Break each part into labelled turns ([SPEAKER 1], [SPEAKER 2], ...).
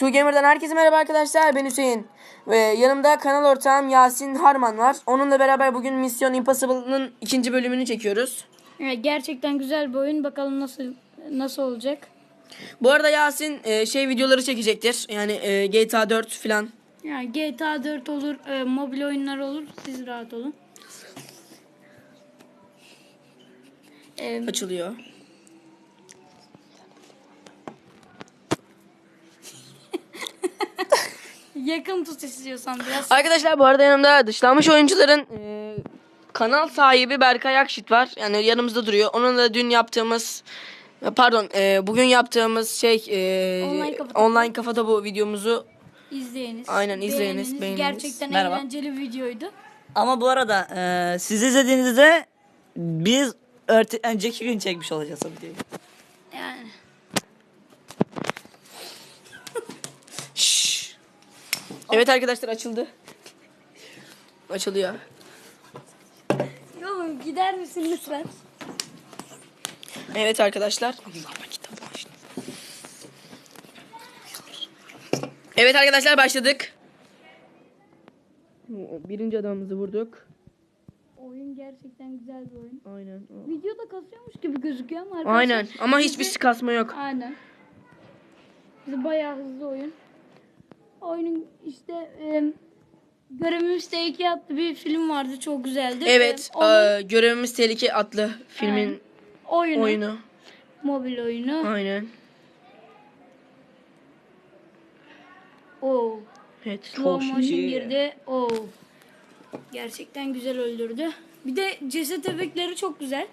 [SPEAKER 1] Two Gamer'dan herkese merhaba arkadaşlar. Ben Hüseyin. Ve yanımda kanal ortağım Yasin Harman var. Onunla beraber bugün Mission Impossible'ın ikinci bölümünü çekiyoruz.
[SPEAKER 2] Evet, gerçekten güzel bir oyun. Bakalım nasıl nasıl olacak.
[SPEAKER 1] Bu arada Yasin e, şey videoları çekecektir. Yani e, GTA 4 falan.
[SPEAKER 2] Yani GTA 4 olur, e, mobil oyunlar olur. Siz rahat olun. E,
[SPEAKER 1] açılıyor.
[SPEAKER 2] Yakın tut istiyorsan biraz.
[SPEAKER 1] Arkadaşlar bu arada yanımda dışlanmış oyuncuların e, kanal sahibi Berkay Akşit var. Yani yanımızda duruyor. Onunla dün yaptığımız pardon e, bugün yaptığımız şey e,
[SPEAKER 2] Online kafa topu.
[SPEAKER 1] online kafa topu videomuzu
[SPEAKER 2] İzleyiniz.
[SPEAKER 1] Aynen, izleyiniz, beğeniniz.
[SPEAKER 2] Gerçekten
[SPEAKER 3] Merhaba.
[SPEAKER 2] eğlenceli videoydu.
[SPEAKER 3] Ama bu arada e, siz izlediğinizde biz örte, önceki gün çekmiş olacağız o videoyu.
[SPEAKER 2] Yani.
[SPEAKER 1] Evet arkadaşlar açıldı. Açılıyor.
[SPEAKER 2] Oğlum gider misin lütfen?
[SPEAKER 1] Evet arkadaşlar. Evet arkadaşlar başladık. Birinci adamımızı vurduk.
[SPEAKER 2] Oyun gerçekten güzel bir oyun.
[SPEAKER 1] Aynen.
[SPEAKER 2] Videoda kasıyormuş gibi gözüküyor ama arkadaşlar.
[SPEAKER 1] Aynen ama hiçbir kasma yok.
[SPEAKER 2] Aynen. Bizi bayağı hızlı oyun. Oyunun işte e, Görevimiz T2 adlı bir film vardı. Çok güzeldi.
[SPEAKER 1] Evet,
[SPEAKER 2] E,
[SPEAKER 1] eee, Görevimiz Tehlike adlı filmin
[SPEAKER 2] oyunu,
[SPEAKER 1] oyunu.
[SPEAKER 2] Mobil oyunu.
[SPEAKER 1] Aynen.
[SPEAKER 2] Oo.
[SPEAKER 1] Evet.
[SPEAKER 2] Slow
[SPEAKER 3] Çok
[SPEAKER 2] motion
[SPEAKER 3] iyi.
[SPEAKER 2] girdi. Oo. Gerçekten güzel öldürdü. Bir de ceset efektleri çok güzel.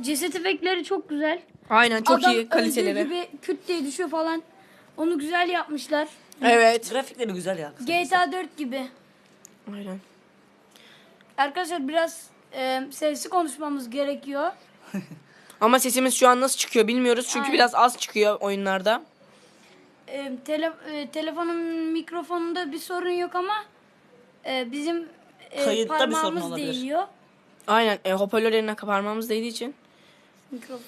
[SPEAKER 2] Ceset efektleri çok güzel.
[SPEAKER 1] Aynen çok
[SPEAKER 2] Adam
[SPEAKER 1] iyi kaliteleri.
[SPEAKER 2] öldüğü gibi küt diye düşüyor falan. Onu güzel yapmışlar.
[SPEAKER 1] Evet.
[SPEAKER 3] Grafikleri güzel ya.
[SPEAKER 2] GTA 4 gibi.
[SPEAKER 1] Aynen.
[SPEAKER 2] Arkadaşlar biraz e, sesli konuşmamız gerekiyor.
[SPEAKER 1] Ama sesimiz şu an nasıl çıkıyor bilmiyoruz. Çünkü
[SPEAKER 2] Aynen.
[SPEAKER 1] biraz az çıkıyor oyunlarda.
[SPEAKER 2] E, tele, e, telefonun mikrofonunda bir sorun yok ama e, bizim e,
[SPEAKER 3] Kayıtta bir sorun
[SPEAKER 2] parmağımız
[SPEAKER 3] olabilir.
[SPEAKER 2] değiyor.
[SPEAKER 1] Aynen. E, hoparlör yerine kaparmamız değdiği için.
[SPEAKER 2] Mikrofon.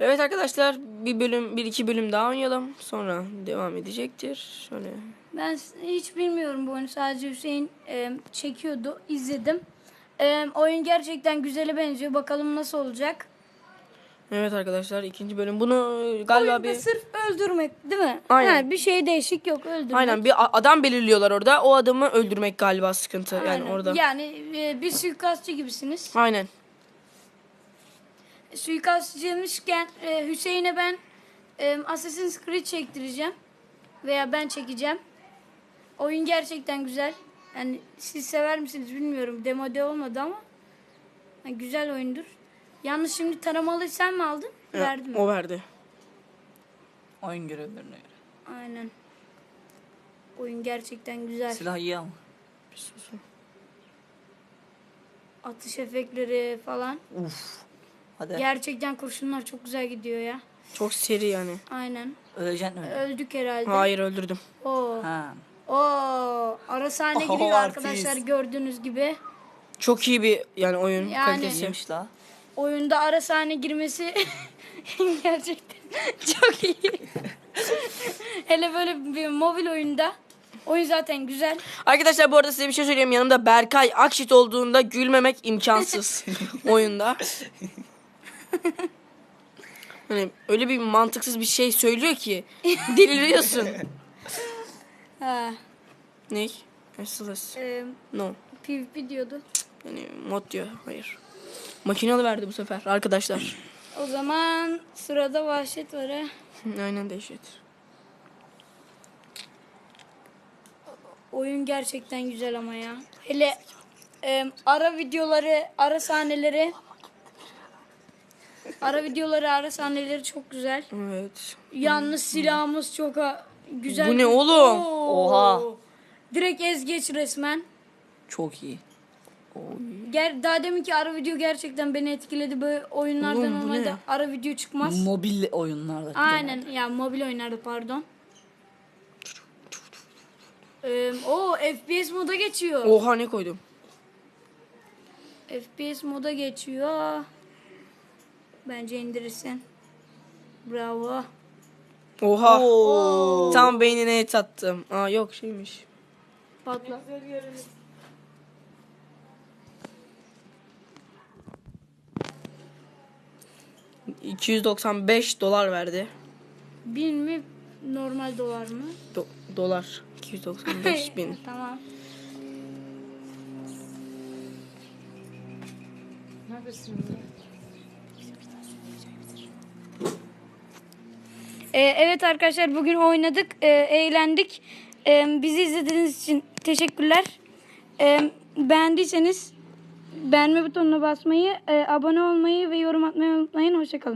[SPEAKER 1] Evet arkadaşlar bir bölüm bir iki bölüm daha oynayalım. Sonra devam edecektir. Şöyle.
[SPEAKER 2] Ben hiç bilmiyorum bu oyunu. Sadece Hüseyin e, çekiyordu. izledim. E, oyun gerçekten güzele benziyor. Bakalım nasıl olacak.
[SPEAKER 1] Evet arkadaşlar ikinci bölüm. Bunu e, galiba
[SPEAKER 2] Oyunda
[SPEAKER 1] bir
[SPEAKER 2] sırf öldürmek değil mi?
[SPEAKER 1] Aynen.
[SPEAKER 2] Yani bir şey değişik yok öldürmek.
[SPEAKER 1] Aynen bir adam belirliyorlar orada. O adamı öldürmek galiba sıkıntı yani
[SPEAKER 2] Aynen.
[SPEAKER 1] orada.
[SPEAKER 2] Yani e, bir suikastçı gibisiniz.
[SPEAKER 1] Aynen.
[SPEAKER 2] Suikastçıymışken e, Hüseyin'e ben e, Assassin's Creed çektireceğim. Veya ben çekeceğim. Oyun gerçekten güzel. Yani siz sever misiniz bilmiyorum. Demode olmadı ama yani güzel oyundur. Yalnız şimdi taramalıyı sen mi aldın?
[SPEAKER 1] Evet,
[SPEAKER 2] Verdim.
[SPEAKER 1] O verdi.
[SPEAKER 3] Oyun görevlerine göre.
[SPEAKER 2] Aynen. Oyun gerçekten güzel.
[SPEAKER 3] Silah iyi ama.
[SPEAKER 2] Atış efektleri falan.
[SPEAKER 3] Uf. Hadi
[SPEAKER 2] Gerçekten kurşunlar çok güzel gidiyor ya.
[SPEAKER 1] Çok seri yani.
[SPEAKER 2] Aynen.
[SPEAKER 3] öleceksin öyle.
[SPEAKER 2] Öldük herhalde.
[SPEAKER 1] Hayır öldürdüm.
[SPEAKER 2] Oo.
[SPEAKER 3] Ha.
[SPEAKER 2] Oo. Ara sahne
[SPEAKER 3] Oho,
[SPEAKER 2] giriyor
[SPEAKER 3] artist.
[SPEAKER 2] arkadaşlar gördüğünüz gibi.
[SPEAKER 1] Çok iyi bir yani oyun
[SPEAKER 2] Yani.
[SPEAKER 1] kalitesi.
[SPEAKER 3] İyiymiş la.
[SPEAKER 2] Oyunda ara sahne girmesi gerçekten çok iyi. Hele böyle bir mobil oyunda. Oyun zaten güzel.
[SPEAKER 1] Arkadaşlar bu arada size bir şey söyleyeyim. Yanımda Berkay Akşit olduğunda gülmemek imkansız oyunda. Hani öyle bir mantıksız bir şey söylüyor ki deliriyorsun.
[SPEAKER 2] Ha.
[SPEAKER 1] ne? Merciless.
[SPEAKER 2] E,
[SPEAKER 1] No.
[SPEAKER 2] PvP diyordu.
[SPEAKER 1] Yani mod diyor. Hayır. Makinalı verdi bu sefer arkadaşlar.
[SPEAKER 2] O zaman sırada vahşet var ha.
[SPEAKER 1] Aynen dehşet.
[SPEAKER 2] Oyun gerçekten güzel ama ya. Hele e, ara videoları, ara sahneleri ara videoları, ara sahneleri çok güzel.
[SPEAKER 1] Evet.
[SPEAKER 2] Yalnız silahımız çok güzel.
[SPEAKER 1] Bu ne oğlum?
[SPEAKER 2] Oo.
[SPEAKER 3] Oha.
[SPEAKER 2] Direkt ez geç resmen.
[SPEAKER 3] Çok iyi.
[SPEAKER 2] Ger daha deminki ara video gerçekten beni etkiledi. Böyle oyunlardan
[SPEAKER 1] Oğlum, bu
[SPEAKER 2] normalde
[SPEAKER 1] ne?
[SPEAKER 2] ara video çıkmaz.
[SPEAKER 3] Mobil oyunlarda.
[SPEAKER 2] Aynen ya mobil oyunlarda pardon. Ee, o FPS moda geçiyor.
[SPEAKER 1] Oha ne koydum?
[SPEAKER 2] FPS moda geçiyor. Bence indirirsin. Bravo.
[SPEAKER 1] Oha.
[SPEAKER 3] Oo.
[SPEAKER 1] Tam beynine et attım. Aa yok şeymiş.
[SPEAKER 2] Patla.
[SPEAKER 1] 295 dolar verdi.
[SPEAKER 2] Bin mi normal dolar mı?
[SPEAKER 1] Do- dolar. 295 bin.
[SPEAKER 2] Tamam. Ee, evet arkadaşlar bugün oynadık, e, eğlendik. E, bizi izlediğiniz için teşekkürler. E, beğendiyseniz beğenme butonuna basmayı, e, abone olmayı ve yorum atmayı unutmayın. Hoşçakalın.